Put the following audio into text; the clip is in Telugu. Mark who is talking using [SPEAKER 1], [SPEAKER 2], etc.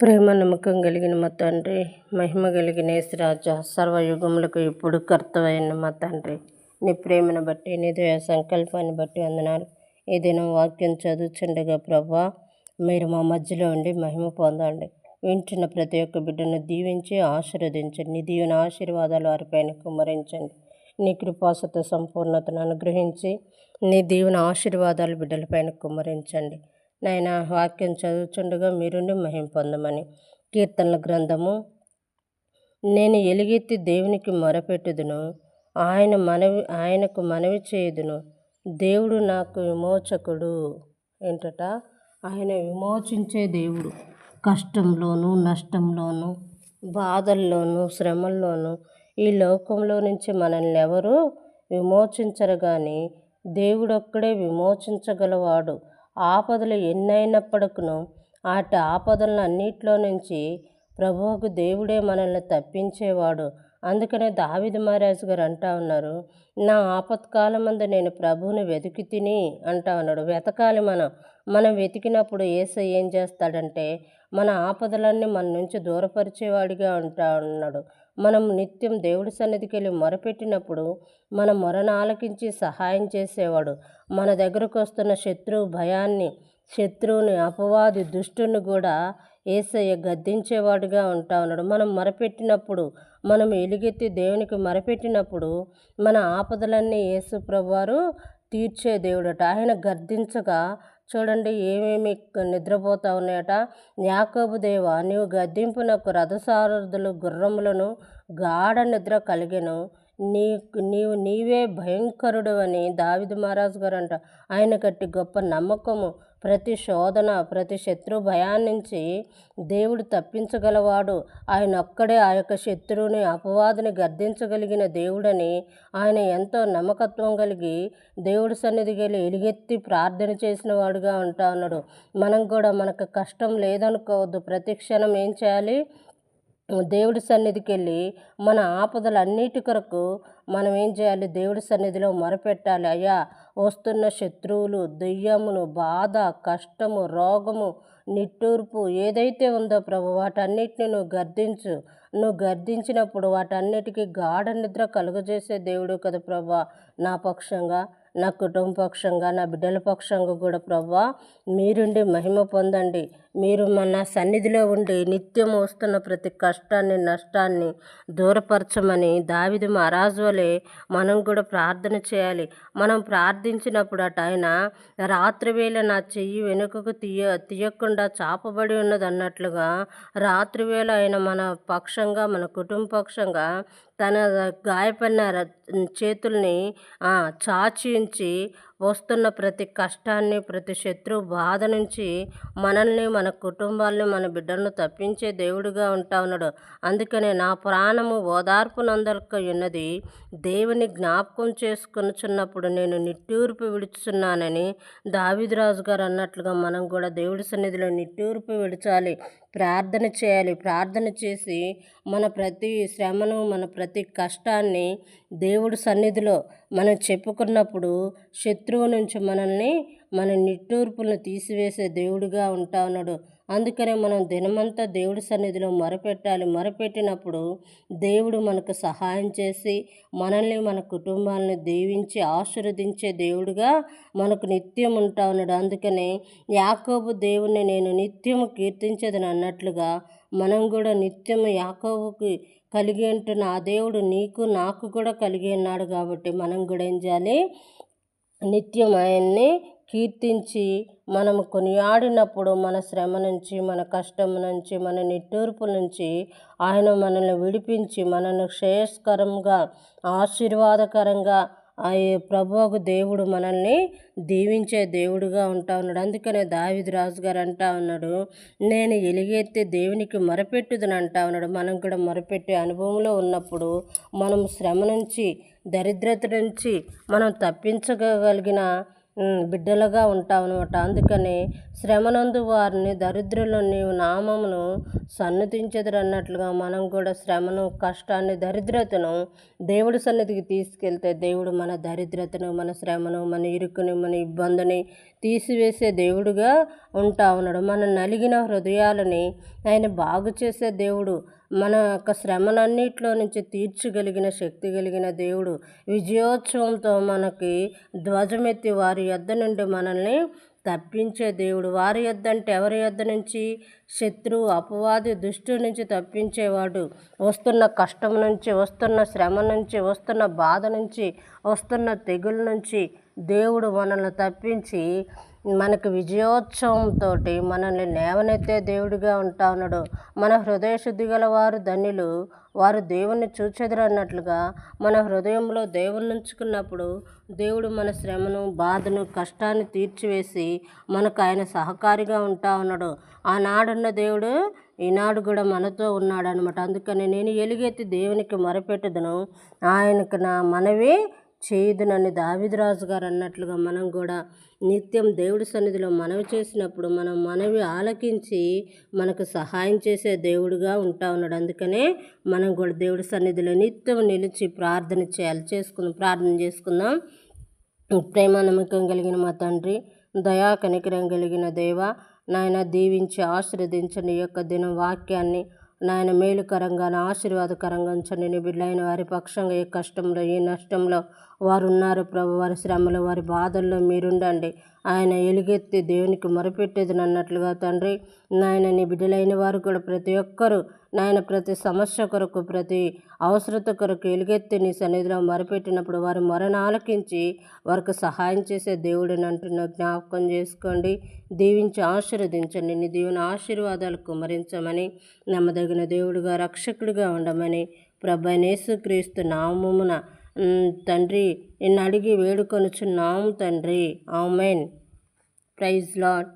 [SPEAKER 1] ప్రేమ నమ్మకం కలిగిన మా తండ్రి మహిమ కలిగిన యేసురాజా సర్వయుగములకు ఇప్పుడు కర్తవైన మా తండ్రి. నీ ప్రేమను బట్టి నీ దయ సంకల్పాన్ని బట్టి అందనాలు ఈ దినం వాక్యం చదువుచుండగా ప్రభా మీరు మా మధ్యలో ఉండి మహిమ పొందండి. వింటున్న ప్రతి ఒక్క బిడ్డను దీవించి ఆశీర్వదించండి. నీ దీవెన ఆశీర్వాదాలు వారిపైన కుమ్మరించండి. నీ కృపాసత సంపూర్ణతను అనుగ్రహించి నీ దీవెన ఆశీర్వాదాలు బిడ్డలపైన కుమ్మరించండి. నాయన వాక్యం చదువుచుండగా మీరుండి మహిం పొందమని. కీర్తనల గ్రంథము. నేను ఎలుగెత్తి దేవునికి మొరపెట్టుదును. ఆయన మనవి ఆయనకు మనవి చేయుదును. దేవుడు నాకు విమోచకుడు ఏంటట? ఆయన విమోచించే దేవుడు. కష్టంలోనూ నష్టంలోనూ బాధల్లోనూ శ్రమల్లోనూ ఈ లోకంలో నుంచి మనల్ని ఎవరు విమోచించరు కానీ దేవుడొక్కడే విమోచించగలవాడు. ఆపదలు ఎన్నైనప్పటికను ఆటి ఆపదలను అన్నిట్లో నుంచి ప్రభువుకు దేవుడే మనల్ని తప్పించేవాడు. అందుకనే దావిది మహారాజు గారు అంటా ఉన్నారు నా ఆపత్కాలమందు నేను ప్రభువుని వెతికి తిని అంటా ఉన్నాడు. వెతకాలి మనం. మనం వెతికినప్పుడు ఏస ఏం చేస్తాడంటే మన ఆపదలన్నీ మన నుంచి దూరపరిచేవాడిగా ఉంటా ఉన్నాడు. మనం నిత్యం దేవుడి సన్నిధికి వెళ్ళి మొరపెట్టినప్పుడు మన మొరను ఆలకించి సహాయం చేసేవాడు. మన దగ్గరకు వస్తున్న శత్రువు భయాన్ని శత్రువుని అపవాది దుష్టుని కూడా ఏసయ్య గద్దించేవాడుగా ఉంటా ఉన్నాడు. మనం మొరపెట్టినప్పుడు మనం ఎలుగెత్తి దేవునికి మరపెట్టినప్పుడు మన ఆపదలన్నీ యేసు ప్రభువారు తీర్చే దేవుడట. ఆయన గర్దించగా చూడండి ఏమేమి నిద్రపోతా ఉన్నాయట. యాకోబు దేవ నీవు గద్దింపునకు రథసారథులు గుర్రములను గాఢ నిద్ర కలిగెను. నీ నీవు నీవే భయంకరుడు అని దావిదు మహారాజు గారు అంట ఆయన కట్టి గొప్ప నమ్మకము. ప్రతి శోధన ప్రతి శత్రు భయాన్నించి దేవుడు తప్పించగలవాడు. ఆయన ఒక్కడే ఆ యొక్క శత్రువుని అపవాదిని గర్దించగలిగిన దేవుడని ఆయన ఎంతో నమ్మకత్వం కలిగి దేవుడి సన్నిధికి వెళ్ళి ఎలుగెత్తి ప్రార్థన చేసిన వాడుగా ఉంటా ఉన్నాడు. మనం కూడా మనకు కష్టం లేదనుకోవద్దు. ప్రతి క్షణం ఏం చేయాలి? దేవుడి సన్నిధికి వెళ్ళి మన ఆపదలన్నిటి కొరకు మనం ఏం చేయాలి? దేవుడి సన్నిధిలో మొరపెట్టాలి. అయ్యా వస్తున్న శత్రువులు దెయ్యమును బాధ కష్టము రోగము నిట్టూర్పు ఏదైతే ఉందో ప్రభు వాటన్నిటిని నువ్వు గర్దించు. నువ్వు గర్దించినప్పుడు వాటన్నిటికీ గాఢ నిద్ర కలుగజేసే దేవుడు కదా ప్రభా. నా పక్షంగా నా కుటుంబ పక్షంగా నా బిడ్డల పక్షంగా కూడా ప్రభా మీరుండి మహిమ పొందండి. మీరు మన సన్నిధిలో ఉండి నిత్యం వస్తున్న ప్రతి కష్టాన్ని నష్టాన్ని దూరపరచమని దావిది మహారాజు వలె మనం కూడా ప్రార్థన చేయాలి. మనం ప్రార్థించినప్పుడు అట ఆయన రాత్రివేళ నా చెయ్యి వెనుకకు తీయ తీయకుండా చాపబడి ఉన్నది అన్నట్లుగా రాత్రివేళ ఆయన మన పక్షంగా మన కుటుంబ పక్షంగా తన గాయపడిన చేతుల్ని చాచి ఉంచి వస్తున్న ప్రతి కష్టాన్ని ప్రతి శత్రు బాధ నుంచి మనల్ని మన కుటుంబాలని మన బిడ్డలను తప్పించే దేవుడిగా ఉంటా ఉన్నాడు. అందుకనే నా ప్రాణము ఓదార్పు నందలక ఉన్నది. దేవుని జ్ఞాపకం చేసుకునిచున్నప్పుడు నేను నిట్టూర్పు విడుచున్నానని దావిదిరాజు గారు అన్నట్లుగా మనం కూడా దేవుడి సన్నిధిలో నిట్టూర్పు విడిచాలి. ప్రార్థన చేయాలి. ప్రార్థన చేసి మన ప్రతి శ్రమను మన ప్రతి కష్టాన్ని దేవుడి సన్నిధిలో మనం చెప్పుకున్నప్పుడు శత్రువు నుంచి మనల్ని మన నిట్టూర్పులను తీసివేసే దేవుడిగా ఉంటా ఉన్నాడు. అందుకనే మనం దినమంతా దేవుడి సన్నిధిలో మొరపెట్టాలి. మొరపెట్టినప్పుడు దేవుడు మనకు సహాయం చేసి మనల్ని మన కుటుంబాలను దీవించి ఆశీర్వదించే దేవుడుగా మనకు నిత్యం ఉంటా ఉన్నాడు. అందుకనే యాకోబు దేవుణ్ణి నేను నిత్యము కీర్తించదని అన్నట్లుగా మనం కూడా నిత్యం యాకోబుకి కలిగి ఉంటున్న ఆ దేవుడు నీకు నాకు కూడా కలిగి ఉన్నాడు కాబట్టి మనం కూడా ఏం చేయాలి? నిత్యం ఆయన్ని కీర్తించి మనము కొనియాడినప్పుడు మన శ్రమ నుంచి మన కష్టం నుంచి మన నిట్టూర్పు నుంచి ఆయన మనల్ని విడిపించి మనల్ని శ్రేయస్కరంగా ఆశీర్వాదకరంగా ఆ ప్రభువుకు దేవుడు మనల్ని దీవించే దేవుడుగా ఉంటా ఉన్నాడు. అందుకనే దావిది రాజు గారు అంటా ఉన్నాడు నేను ఎలుగెత్తి దేవునికి మొరపెట్టుదని అంటా ఉన్నాడు. మనం కూడా మొరపెట్టే అనుభవంలో ఉన్నప్పుడు మనం శ్రమ నుంచి దరిద్రత నుంచి మనం తప్పించగలిగిన బిడ్డలుగా ఉంటామనమాట అందుకని శ్రమనందు వారిని దరిద్రులను నీవు నామమును సన్నతించదురు అన్నట్లుగా మనం కూడా శ్రమను కష్టాన్ని దరిద్రతను దేవుడి సన్నిధికి తీసుకెళ్తే దేవుడు మన దరిద్రతను మన శ్రమను మన ఇరుకుని మన ఇబ్బందిని తీసివేసే దేవుడుగా ఉంటా ఉన్నాడు మన నలిగిన హృదయాలని ఆయన బాగు చేసే దేవుడు మన యొక్క శ్రమలన్నిటిలో నుంచి తీర్చగలిగిన శక్తి కలిగిన దేవుడు విజయోత్సవంతో మనకి ధ్వజమెత్తి వారి యొద్ద నుండి మనల్ని తప్పించే దేవుడు. వారి యొద్ద అంటే ఎవరి యొద్ద నుంచి? శత్రువు అపవాది దుష్టు నుంచి తప్పించేవాడు. వస్తున్న కష్టం నుంచి వస్తున్న శ్రమ నుంచి వస్తున్న బాధ నుంచి వస్తున్న తెగుల నుంచి దేవుడు మనల్ని తప్పించి మనకు విజయోత్సవంతో మనల్ని లేవనెత్తే దేవుడిగా ఉంటా ఉన్నాడు మన హృదయ శుద్ధి గల వారు ధన్యులు. వారు దేవుణ్ణి చూచెదరు అన్నట్లుగా మన హృదయంలో దేవుని ఉంచుకున్నప్పుడు దేవుడు మన శ్రమను బాధను కష్టాన్ని తీర్చివేసి మనకు ఆయన సహకారిగా ఉంటా ఉన్నాడు ఆనాడున్న దేవుడు ఈనాడు కూడా మనతో ఉన్నాడు అనమాట అందుకని నేను ఎలుగెత్తి దేవునికి మొరపెట్టుదును. ఆయనకు నా మనవి చేయుదునని దావిదరాజు గారు అన్నట్లుగా మనం కూడా నిత్యం దేవుడి సన్నిధిలో మనవి చేసినప్పుడు మనం మనవి ఆలకించి మనకు సహాయం చేసే దేవుడుగా ఉంటా ఉన్నాడు. అందుకనే మనం కూడా దేవుడి సన్నిధిలో నిత్యం నిలిచి ప్రార్థన చేయాలి చేసుకుందాం ప్రార్థన చేసుకుందాం. ప్రేమ నమ్మకం కలిగిన మా తండ్రి దయా కనికరం కలిగిన దేవ నాయన దీవించి ఆశీర్వదించండి యొక్క దినం వాక్యాన్ని నాయన మేలుకరంగా ఆశీర్వాదకరంగా ఉంచండి. నీ బిడ్డలైన వారి పక్షంగా ఏ కష్టంలో ఏ నష్టంలో వారు ఉన్నారు ప్రభు. వారి శ్రమలో వారి బాధల్లో మీరుండండి. ఆయన ఎలుగెత్తి దేవునికి మొరపెట్టేది అన్నట్లుగా తండ్రి నాయన నీ బిడ్డలైన వారు కూడా ప్రతి ఒక్కరూ నాయన ప్రతి సమస్య కొరకు ప్రతి అవసరత కొరకు ఎలుగెత్తి నీ సన్నిధిలో మొరపెట్టినప్పుడు వారి మొరను ఆలకించి వారికి సహాయం చేసే దేవుడిని అంటున్న జ్ఞాపకం చేసుకోండి. దీవించి ఆశీర్వదించండి. నీ దేవుని ఆశీర్వాదాలు కుమరించమని నమ్మదగిన దేవుడిగా రక్షకుడిగా ఉండమని ప్రభనేసుక్రీస్తు నామమున తండ్రి నిన్ను అడిగి వేడుకొనుచున్నాము తండ్రి. ఆమెన్. Praise lord